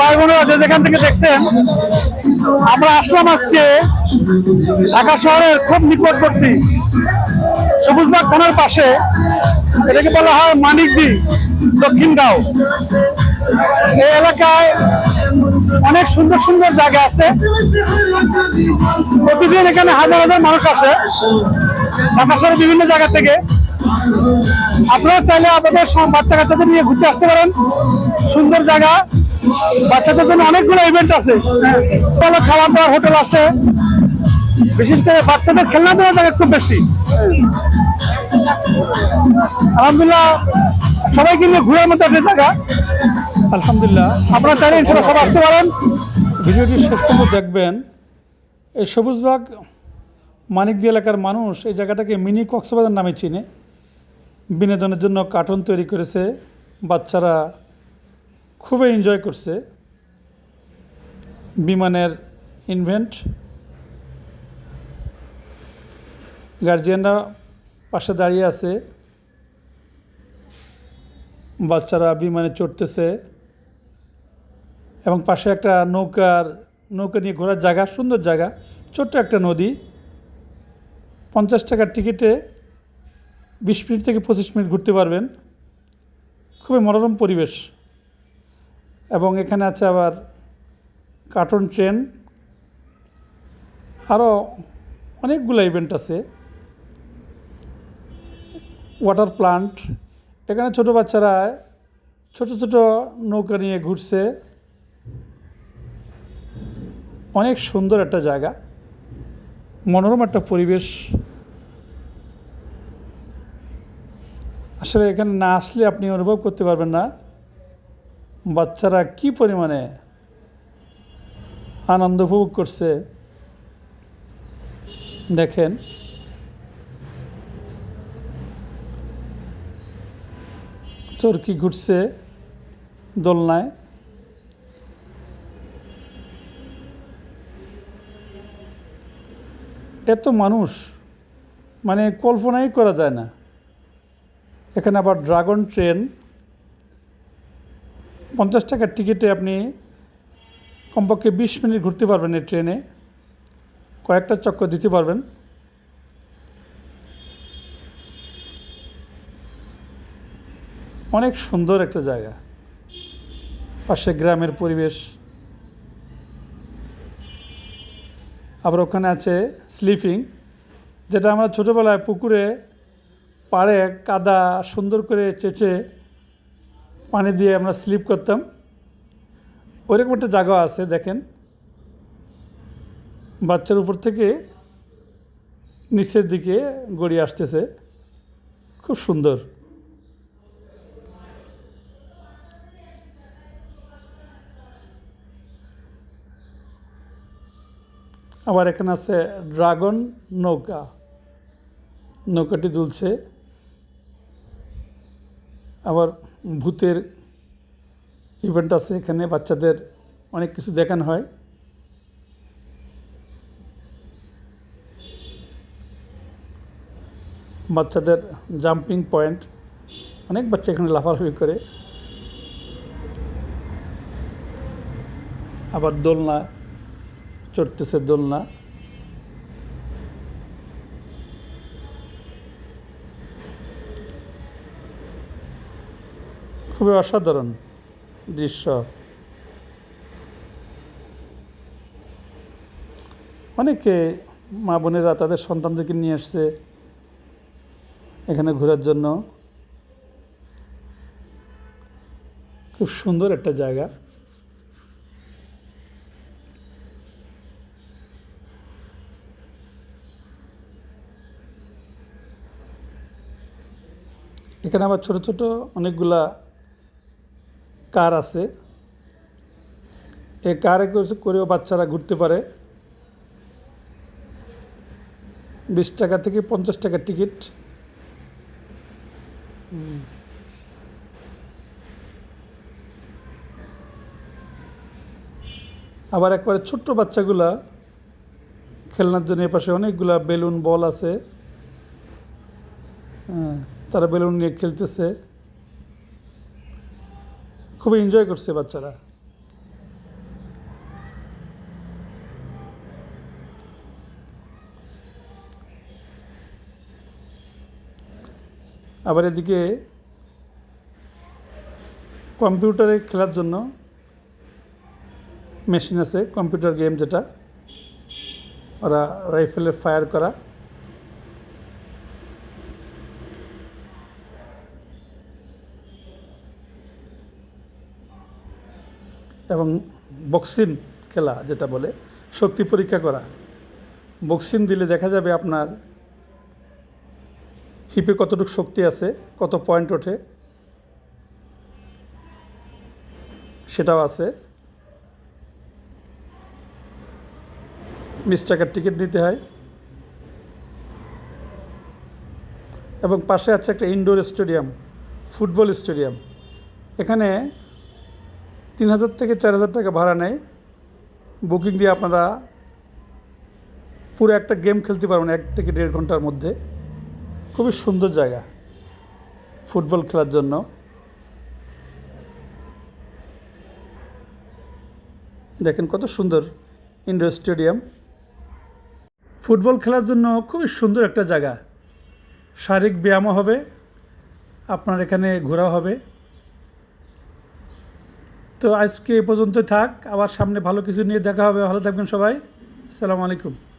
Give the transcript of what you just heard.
ভাই যেখান থেকে আমরা আসলাম আজকে ঢাকা শহরের খুব থানার পাশে। এটাকে বলা হয় মানিকদি দক্ষিণ গাঁও এই এলাকায় অনেক সুন্দর সুন্দর জায়গা আছে। প্রতিদিন এখানে হাজার হাজার মানুষ আসে। ঢাকা শহরের বিভিন্ন জায়গা থেকে। আপনারা চাইলে আপনাদের সব বাচ্চা কাচ্চাদের নিয়ে ঘুরতে আসতে পারেন। সুন্দর জায়গা। বাচ্চাদের জন্য অনেকগুলো ইভেন্ট আছে। ভালো খাবার দাওয়ার হোটেল আছে। বিশেষ করে বাচ্চাদের খেলনা দেওয়ার জায়গা খুব বেশি। আলহামদুলিল্লাহ সবাইকে নিয়ে ঘুরার মতো একটা জায়গা। আলহামদুলিল্লাহ। আপনারা চাইলে ইনশাল্লাহ সবাই আসতে পারেন। ভিডিওটি শেষ পর্যন্ত দেখবেন। এই সবুজবাগ মানিকদি এলাকার মানুষ এই জায়গাটাকে মিনি কক্সবাজার নামে চিনে। বিনোদনের জন্য কার্টুন তৈরি করেছে, বাচ্চারা খুবই এনজয় করছে। বিমানের ইনভেন্ট গার্জিয়ানরা পাশে দাঁড়িয়ে আছে। বাচ্চারা বিমানে চড়তেছে। এবং পাশে একটা নৌকার, নৌকা নিয়ে ঘোরার জায়গা, সুন্দর জায়গা, ছোট্ট একটা নদী। পঞ্চাশ টাকার টিকিটে বিশ মিনিট থেকে পঁচিশ মিনিট ঘুরতে পারবেন। খুবই মনোরম পরিবেশ। এবং এখানে আছে আবার কার্টুন ট্রেন। আরও অনেকগুলো ইভেন্ট আছে। Water plant. এখানে ছোট বাচ্চারা ছোট ছোট নৌকা নিয়ে ঘুরছে। অনেক সুন্দর একটা জায়গা। মনোরম একটা পরিবেশ। আসলে এখানে না আসলে আপনি অনুভব করতে পারবেন না। বাচ্চারা কি পরিমাণে আনন্দ উপভোগ করছে, দেখেন। চরকি ঘুরছে দোলনায়। এত মানুষ মানে কল্পনাই করা যায় না। এখানে আবার ড্রাগন ট্রেন। পঞ্চাশ টাকার টিকিটে আপনি কমপক্ষে বিশ মিনিট ঘুরতে পারবেন এই ট্রেনে। কয়েকটা চক্কর দিতে পারবেন। অনেক সুন্দর একটা জায়গা। পাশে গ্রামের পরিবেশ। আবার ওখানে আছে স্লিপিং, যেটা আমরা ছোটোবেলায় পুকুরে পাড়ে কাদা সুন্দর করে চেঁচে পানি দিয়ে আমরা স্লিপ করতাম। ওইরকম একটা জায়গা আছে, দেখেন। বাচ্চার উপর থেকে নিচের দিকে গড়িয়ে আসতেছে। খুব সুন্দর। আবার এখানে আছে ড্রাগন নৌকা। নৌকাটি দুলছে। আবার ভূতের ইভেন্ট আছে, এখানে বাচ্চাদের অনেক কিছু দেখানো হয়। বাচ্চাদের জাম্পিং পয়েন্ট অনেক বাচ্চা এখানে লাফালাফি করে। আবার দোলনা, চড়তেছে দোলনা। খুবই অসাধারণ দৃশ্য। অনেকে মা বোনেরা তাদের সন্তানদেরকে নিয়ে আসছে এখানে ঘোরার জন্য। খুব সুন্দর একটা জায়গা। এখানে আবার ছোট ছোট অনেকগুলা কার আছে? এই কারে করেও বাচ্চারা ঘুরতে পারে? বিশ টাকা থেকে পঞ্চাশ টাকার টিকিট। আবার একবারে ছোট্ট বাচ্চাগুলা খেলনার জন্য এপাশে অনেকগুলা বেলুন বল আছে। হ্যাঁ, তারা বেলুন নিয়ে খেলতেছে। খুবই এনজয় করছে বাচ্চারা। আবার এদিকে কম্পিউটারে খেলার জন্য মেশিন আছে, কম্পিউটার গেম যেটা। ওরা রাইফেলে ফায়ার করা। এবং বক্সিং খেলা যেটা বলে, শক্তি পরীক্ষা করা। বক্সিং দিলে দেখা যাবে আপনার হিপে কতটুকু শক্তি আছে, কত পয়েন্ট ওঠে, সেটাও আছে। বিশ টাকার টিকিট নিতে হয়। এবং পাশে আছে একটা ইনডোর স্টেডিয়াম, ফুটবল স্টেডিয়াম। এখানে তিন হাজার থেকে চার হাজার টাকা ভাড়া নেয়। বুকিং দিয়ে আপনারা পুরো একটা গেম খেলতে পারবেন এক থেকে দেড় ঘণ্টার মধ্যে। খুবই সুন্দর জায়গা ফুটবল খেলার জন্য। দেখেন কত সুন্দর ইন্ডোর স্টেডিয়াম ফুটবল খেলার জন্য খুবই সুন্দর একটা জায়গা। শারীরিক ব্যায়ামও হবে, আপনার এখানে ঘোরাও হবে। তো আজকে এ পর্যন্ত থাক। আবার সামনে ভালো কিছু নিয়ে দেখা হবে। ভালো থাকবেন সবাই। আসসালামু আলাইকুম।